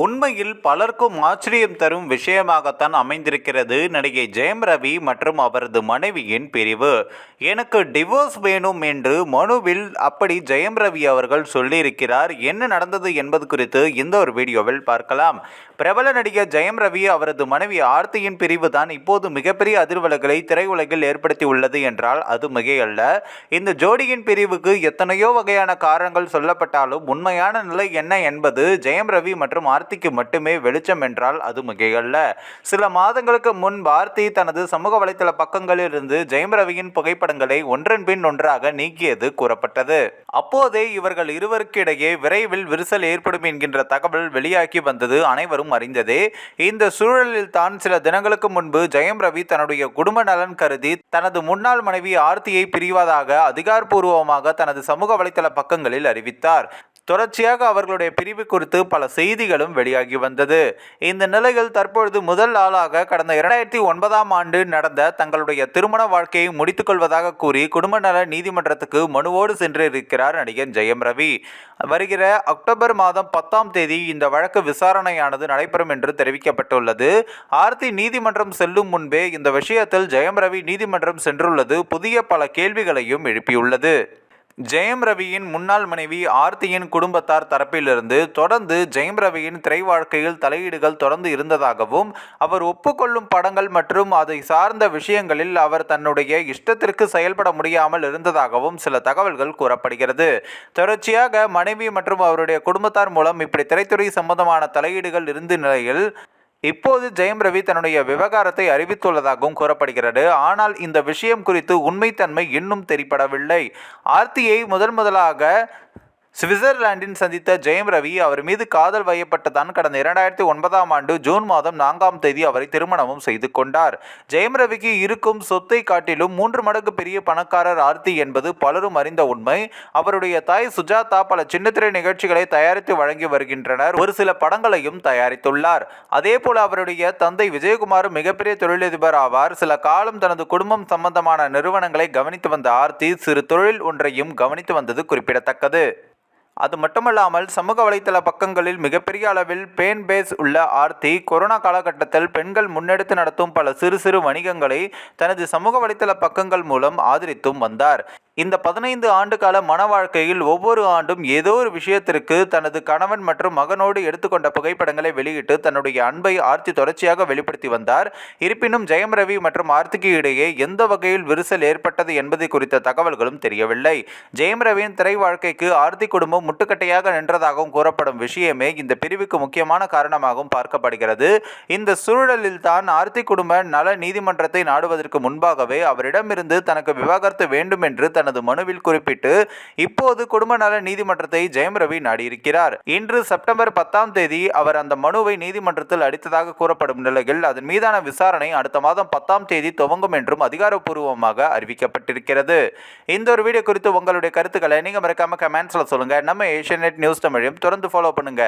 உண்மையில் பலருக்கும் ஆச்சரியம் தரும் விஷயமாகத்தான் அமைந்திருக்கிறது நடிகை ஜெயம் ரவி மற்றும் அவரது மனைவியின் பிரிவு. எனக்கு டிவோர்ஸ் வேணும் என்று மனுவில் அப்படி ஜெயம் ரவி அவர்கள் சொல்லியிருக்கிறார். என்ன நடந்தது என்பது குறித்து இந்த ஒரு வீடியோவில் பார்க்கலாம். பிரபல நடிகர் ஜெயம் ரவி அவரது மனைவி ஆர்த்தியின் பிரிவு தான் இப்போது மிகப்பெரிய அதிர்வலைகளை திரையுலகில் ஏற்படுத்தி உள்ளது என்றால் அது மிகையல்ல. இந்த ஜோடியின் பிரிவுக்கு எத்தனையோ வகையான காரணங்கள் சொல்லப்பட்டாலும் உண்மையான நிலை என்ன என்பது ஜெயம் ரவி மற்றும் ஆர்த்தி ஆர்த்திக்கு மட்டுமே வெளிச்சம் என்றால் அது மிகையல்ல. சில மாதங்களுக்கு முன் ஆர்த்தி தனது சமூக வலைதள பக்கங்களில் இருந்து ஜெயம் ரவியின் புகைப்படங்களை ஒன்றன் பின் ஒன்றாக நீக்கியது கூறப்பட்டது. அப்போதே இவர்கள் இருவருக்கிடையே விரைவில் விரிசல் ஏற்படும் என்கின்ற தகவல் வெளியாகி வந்தது அனைவரும் அறிந்ததே. இந்த சூழலில் தான் சில தினங்களுக்கு முன்பு ஜெயம் ரவி தன்னுடைய குடும்ப நலன் கருதி தனது முன்னாள் மனைவி ஆர்த்தியை பிரிவதாக அதிகாரப்பூர்வமாக தனது சமூக வலைதள பக்கங்களில் அறிவித்தார். தொடர்ச்சியாக அவர்களுடைய பிரிவு குறித்து பல செய்திகளும் வெளியாகி வந்தது. இந்த நிலையில் தற்பொழுது முதல் ஆளாக கடந்த இரண்டாயிரத்தி ஒன்பதாம் ஆண்டு நடந்த தங்களுடைய திருமண வாழ்க்கையை முடித்துக் கொள்வதாக கூறி குடும்ப நல நீதிமன்றத்துக்கு மனுவோடு சென்றிருக்கிறார் நடிகர் ஜெயம் ரவி. வருகிற அக்டோபர் மாதம் பத்தாம் தேதி இந்த வழக்கு விசாரணையானது நடைபெறும் என்று தெரிவிக்கப்பட்டுள்ளது. ஆர்த்தி நீதிமன்றம் செல்லும் முன்பே இந்த விஷயத்தில் ஜெயம் ரவி நீதிமன்றம் சென்றுள்ளது. புதிய பல கேள்விகளையும் எழுப்பியுள்ளது. ஜெயம் ரவியின் முன்னாள் மனைவி ஆர்த்தியின் குடும்பத்தார் தரப்பிலிருந்து தொடர்ந்து ஜெயம் ரவியின் திரை வாழ்க்கையில் தலையீடுகள் தொடர்ந்து இருந்ததாகவும் அவர் ஒப்புக்கொள்ளும் படங்கள் மற்றும் அதை சார்ந்த விஷயங்களில் அவர் தன்னுடைய இஷ்டத்திற்கு செயல்பட முடியாமல் இருந்ததாகவும் சில தகவல்கள் கூறப்படுகிறது. தொடர்ச்சியாக மனைவி மற்றும் அவருடைய குடும்பத்தார் மூலம் இப்படி திரைத்துறை சம்பந்தமான தலையீடுகள் இருந்த நிலையில் இப்போது ஜெயம் ரவி தன்னுடைய விவகாரத்தை அறிவித்துள்ளதாகவும் கூறப்படுகிறது. ஆனால் இந்த விஷயம் குறித்து உண்மைத்தன்மை இன்னும் தெரிப்படவில்லை ஆர்த்தியை முதன் முதலாக சுவிட்சர்லாந்தின் சந்தித்த ஜெயம் ரவி அவர் மீது காதல் வயப்பட்டதான் கடந்த இரண்டாயிரத்தி ஒன்பதாம் ஆண்டு ஜூன் மாதம் நான்காம் தேதி அவரை திருமணமும் செய்து கொண்டார். ஜெயம் ரவிக்கு இருக்கும் சொத்தை காட்டிலும் மூன்று மடங்கு பெரிய பணக்காரர் ஆர்த்தி என்பது பலரும் அறிந்த உண்மை. அவருடைய தாய் சுஜாதா பல சின்னத்திரை நிகழ்ச்சிகளை தயாரித்து வழங்கி வருகின்றனர். ஒரு சில படங்களையும் தயாரித்துள்ளார். அதே போல அவருடைய தந்தை விஜயகுமார் மிகப்பெரிய தொழிலதிபர் ஆவார். சில காலம் தனது குடும்பம் சம்பந்தமான நிறுவனங்களை கவனித்து வந்த ஆர்த்தி சிறு தொழில் ஒன்றையும் கவனித்து வந்தது குறிப்பிடத்தக்கது. அது மட்டுமல்லாமல் சமூக வலைத்தள பக்கங்களில் மிகப்பெரிய அளவில் பேன் பேஸ் உள்ள ஆர்த்தி கொரோனா காலகட்டத்தில் பெண்கள் முன்னெடுத்து நடத்தும் பல சிறு சிறு வணிகங்களை தனது சமூக வலைத்தள பக்கங்கள் மூலம் ஆதரித்தும் வந்தார். இந்த பதினைந்து ஆண்டு கால மன வாழ்க்கையில் ஒவ்வொரு ஆண்டும் ஏதோ ஒரு விஷயத்திற்கு தனது கணவன் மற்றும் மகனோடு எடுத்துக்கொண்ட புகைப்படங்களை வெளியிட்டு தன்னுடைய அன்பை ஆர்த்தி தொடர்ச்சியாக வெளிப்படுத்தி வந்தார். இருப்பினும் ஜெயம் ரவி மற்றும் ஆர்த்திக்கு இடையே எந்த வகையில் விரிசல் ஏற்பட்டது என்பது குறித்த தகவல்களும் தெரியவில்லை. ஜெயம் ரவியின் திரை வாழ்க்கைக்கு ஆர்த்தி குடும்பம் முட்டுக்கட்டையாக நின்றதாகவும் கூறப்படும் விஷயமே இந்த பிரிவுக்கு முக்கியமான காரணமாகவும் பார்க்கப்படுகிறது. இந்த சூழலில் தான் ஆர்த்தி குடும்ப நல நீதிமன்றத்தை நாடுவதற்கு முன்பாகவே அவரிடமிருந்து தனக்கு விவாகரத்து வேண்டும் என்று தனது மனுவில் குறிப்பிட்டு இப்போது குடும்ப நல நீதிமன்றத்தை ஜெயம் ரவி நாடியிருக்கிறார். இன்று செப்டம்பர் பத்தாம் தேதி அவர் அந்த மனுவை நீதிமன்றத்தில் அடித்ததாக கூறப்படும் நிலையில் அதன் மீதான விசாரணை அடுத்த மாதம் பத்தாம் தேதி துவங்கும் என்றும் அதிகாரப்பூர்வமாக அறிவிக்கப்பட்டிருக்கிறது. இந்த ஒரு வீடியோ குறித்து உங்களுடைய கருத்துக்களை நீங்க மறக்காம கமெண்ட்ஸில் சொல்லுங்க. நம்ம ஏஷியநெட் நியூஸ் தமிழையும் தொடர்ந்து ஃபாலோ பண்ணுங்க.